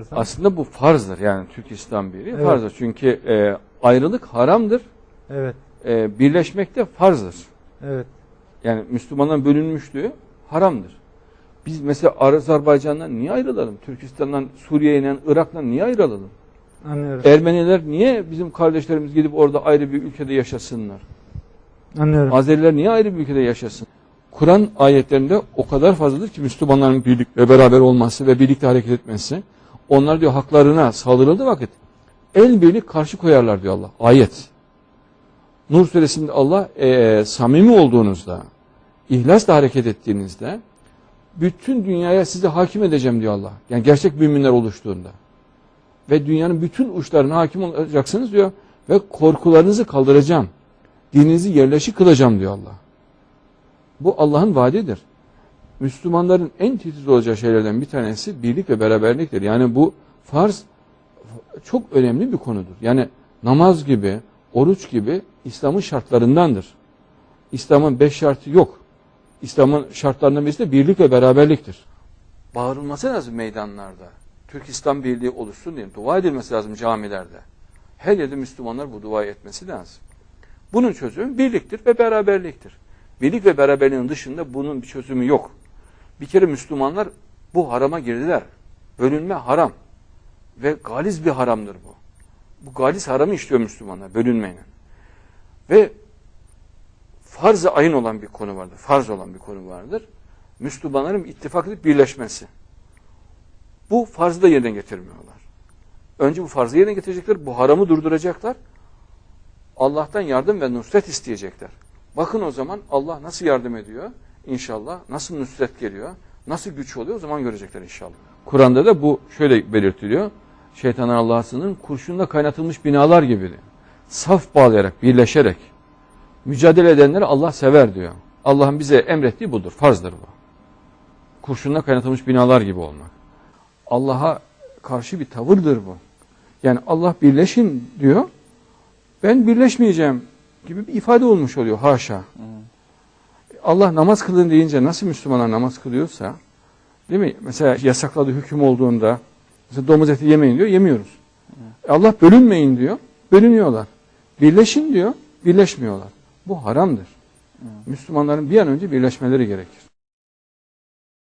efendim? Aslında bu farzdır yani Türk İslam Birliği Evet. farzdır. Çünkü e, ayrılık haramdır, Evet. e, birleşmek de farzdır. Evet. Yani Müslümanların bölünmüşlüğü haramdır. Biz mesela Azerbaycan'dan niye ayrılalım? Türkistan'dan, Suriye'yle, Irak'tan niye ayrılalım? Anlıyorum. Ermeniler niye bizim kardeşlerimiz gidip orada ayrı bir ülkede yaşasınlar? Anlıyorum. Azeriler niye ayrı bir ülkede yaşasın? Kur'an ayetlerinde o kadar fazladır ki Müslümanların birlik ve beraber olması ve birlikte hareket etmesi. Onlar diyor haklarına saldırıldığı vakit el birlik karşı koyarlar diyor Allah. Ayet. Nur suresinde Allah eee, samimi olduğunuzda, ihlasla hareket ettiğinizde bütün dünyaya sizi hakim edeceğim diyor Allah. Yani gerçek müminler oluştuğunda. Ve dünyanın bütün uçlarına hakim olacaksınız diyor. Ve korkularınızı kaldıracağım. Dininizi yerleşik kılacağım diyor Allah. Bu Allah'ın vaadidir. Müslümanların en titiz olacağı şeylerden bir tanesi birlik ve beraberliktir. Yani bu farz çok önemli bir konudur. Yani namaz gibi, oruç gibi İslam'ın şartlarındandır. İslam'ın beş şartı yok. İslam'ın şartlarından birisi de birlik ve beraberliktir. Bağırılması lazım meydanlarda. Türk İslam Birliği oluşsun diye dua edilmesi lazım camilerde. Her yerde Müslümanlar bu duayı etmesi lazım. Bunun çözümü birliktir ve beraberliktir. Birlik ve beraberliğin dışında bunun bir çözümü yok. Bir kere Müslümanlar bu harama girdiler. Bölünme haram. Ve galiz bir haramdır bu. Bu galiz haramı işliyor Müslümanlar bölünmeyle. Ve farz-ı ayın olan bir konu vardır. Farz olan bir konu vardır. Müslümanların ittifak edip birleşmesi. Bu farzı da yerine getirmiyorlar. Önce bu farzı yerine getirecekler, bu haramı durduracaklar. Allah'tan yardım ve nusret isteyecekler. Bakın o zaman Allah nasıl yardım ediyor inşallah, nasıl nusret geliyor, nasıl güç oluyor o zaman görecekler inşallah. Kur'an'da da bu şöyle belirtiliyor. Şeytanlar Allah'a sığının kurşunla kaynatılmış binalar gibidir. Saf bağlayarak, birleşerek mücadele edenleri Allah sever diyor. Allah'ın bize emrettiği budur, farzdır bu. Kurşunla kaynatılmış binalar gibi olmak. Allah'a karşı bir tavırdır bu. Yani Allah birleşin diyor, ben birleşmeyeceğim gibi bir ifade olmuş oluyor haşa. Allah namaz kılın deyince nasıl Müslümanlar namaz kılıyorsa, değil mi? Mesela yasakladığı hüküm olduğunda, mesela domuz eti yemeyin diyor, yemiyoruz. Allah bölünmeyin diyor, bölünüyorlar. Birleşin diyor, birleşmiyorlar. Bu haramdır. Müslümanların bir an önce birleşmeleri gerekir.